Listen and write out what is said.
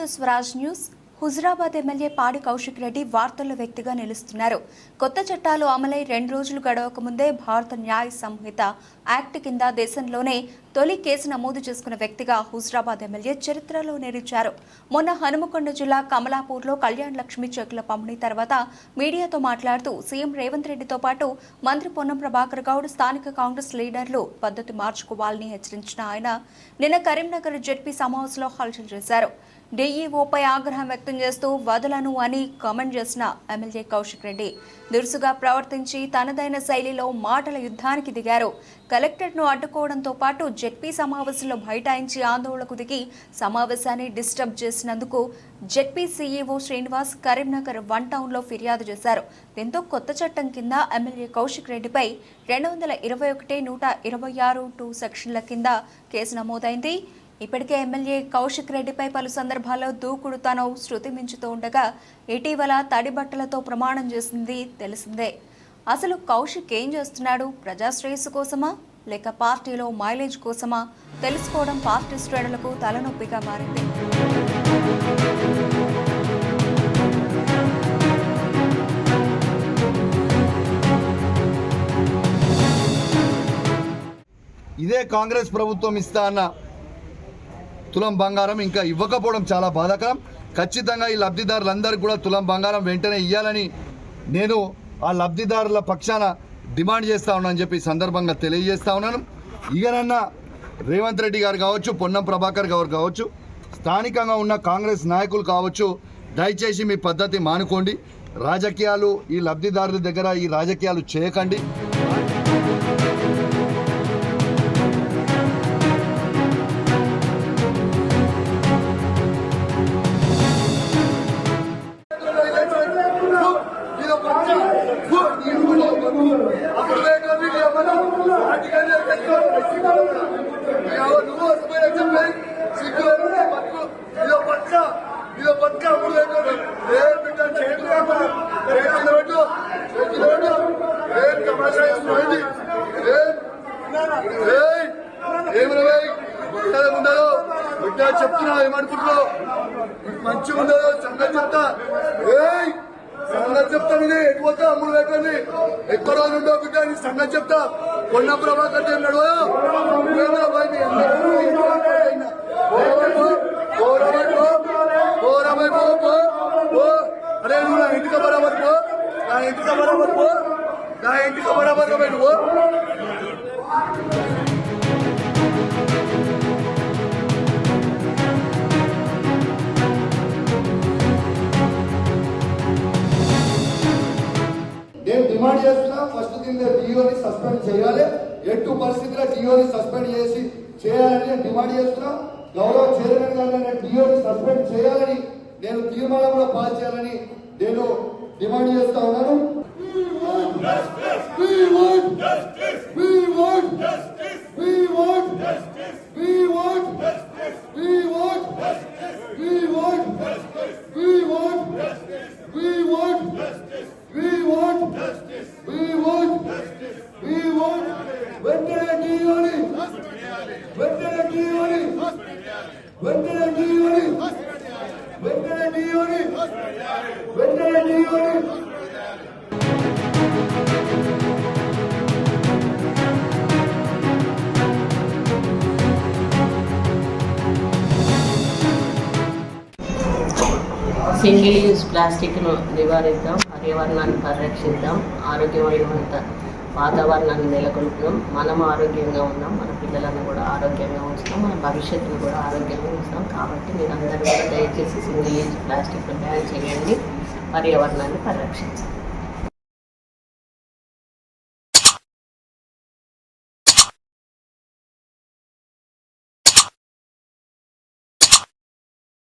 To Swaraj news. Huzurabad MLA Padi Kaushik Reddy వార్తల్లో వ్యక్తిగా నిలుస్తున్నారు. కొత్త చట్టాలు అమలై రెండు రోజులు గడవక ముందే భారత న్యాయ సంహిత యాక్ట్ కింద దేశంలోనే తొలి కేసు నమోదు చేసుకున్న వ్యక్తిగా హుజరాబాద్ ఎమ్మెల్యే చరిత్రలో నిలిచారు. మొన్న హనుమకొండ జిల్లా కమలాపూర్లో కళ్యాణ్ లక్ష్మి చెక్కుల పంపిణీ తర్వాత మీడియాతో మాట్లాడుతూ సీఎం రేవంత్ రెడ్డితో పాటు మంత్రి పొన్నం ప్రభాకర్ గౌడ్ స్థానిక కాంగ్రెస్ లీడర్లు పద్ధతి మార్చుకోవాలని హెచ్చరించిన ఆయన నిన్న కరీంనగర్ జెడ్పీ సమావేశంలో హల్చల్ చేశారు. డీఈఓపై ఆగ్రహం వ్యక్తం చేస్తూ వదలను అని కామెంట్ చేసిన ఎమ్మెల్యే కౌశిక్ రెడ్డి. దురుసుగా ప్రవర్తించి తనదైన శైలిలో మాటల యుద్ధానికి దిగారు. కలెక్టర్ను అడ్డుకోవడంతో పాటు జెడ్పీ సమావేశంలో బైఠాయించి ఆందోళనకు దిగి సమావేశాన్ని డిస్టర్బ్ చేసినందుకు ZP CEO Srinivas Karimnagar one టౌన్లో ఫిర్యాదు చేశారు. దీంతో కొత్త చట్టం కింద ఎమ్మెల్యే కౌశిక్ రెడ్డిపై రెండు వందల ఇరవై ఒకటి నూట ఇరవై ఆరు టూ సెక్షన్ల కింద కేసు నమోదైంది. ఇప్పటికే ఎమ్మెల్యే కౌశిక్ రెడ్డిపై పలు సందర్భాల్లో దూకుడు తను శృతి మించుతూ ఉండగా ఇటీవల తడి బట్టలతో ప్రమాణం చేసింది తెలిసిందే. అసలు కౌశిక్ ఏం చేస్తున్నాడు? ప్రజాశ్రేయస్సు కోసమా? లేక పార్టీలో మైలేజ్ కోసమా? తెలుసుకోవడం పార్టీ శ్రేణులకు తలనొప్పిగా మారింది. ఇదే కాంగ్రెస్ ప్రభుత్వం ఇస్తా అన్న తులం బంగారం ఇంకా ఇవ్వకపోవడం చాలా బాధాకరం. ఖచ్చితంగా ఈ లబ్ధిదారులందరికీ కూడా తులం బంగారం వెంటనే ఇవ్వాలని నేను ఆ లబ్ధిదారుల పక్షాన డిమాండ్ చేస్తా ఉన్నానని చెప్పి సందర్భంగా తెలియజేస్తా ఉన్నాను. ఇకనన్నా రేవంత్ రెడ్డి గారు కావచ్చు పొన్నం ప్రభాకర్ గారు కావచ్చు స్థానికంగా ఉన్న కాంగ్రెస్ నాయకులు కావచ్చు దయచేసి మీ పద్ధతి మానుకోండి. రాజకీయాలు ఈ లబ్ధిదారుల దగ్గర ఈ రాజకీయాలు చేయకండి. నువ్వు వస్తున్నాయి అని చెప్పి సిగ్గు ఇదో పక్క ఇదో పక్క అప్పుడు ఏమన్నారో బిడ్డ చెప్తున్నా ఏమనుకుంటున్నావు మంచిగా ఉండదు చంద్ర చెప్తా ఏయ్ సంగతి చెప్తా నేను ఎటు పోతా అమ్ముడు పెట్టండి ఎక్కువ రోజులు ఉండవు బిడ్డ నీ సంగతి చెప్తా కొన్న ప్రభాకర్ అన్నాడు అరే నువ్వు నా ఇంటికి బరాబర్ పో నా ఇంటికి బరాబర్ పో నా ఇంటికి బరాబర్ నువ్వు డిమాండ్ చేస్తున్నా ఫస్ట్ కింద డిఓని సస్పెండ్ చేయాలి. ఎట్టు పరిస్థితిలో డిఓని సస్పెండ్ చేసి చేయాలని నేను డిమాండ్ చేస్తున్నా గౌరవ చైర్మన్ గారు జియోని డిఓని సస్పెండ్ చేయాలని నేను తీర్మానం కూడా పాస్ చేయాలని నేను డిమాండ్ చేస్తా ఉన్నాను. వెంటనే వెంటనే సింగిల్ యూజ్ ప్లాస్టిక్ను నివారిద్దాం పర్యావరణాన్ని పరిరక్షిద్దాం ఆరోగ్యమైన వాతావరణాన్ని నెలకొల్పుతున్నాం మనం ఆరోగ్యంగా ఉన్నాం. మన పిల్లలను కూడా ఆరోగ్యంగా ఉంచుతాం. మన భవిష్యత్తును కూడా ఆరోగ్యంగా ఉంచుతాం. కాబట్టి మీరు అందరూ కూడా దయచేసి సింగిల్ యూజ్ ప్లాస్టిక్ బ్యాన్ చేయండి. పర్యావరణాన్ని పరిరక్షించండి.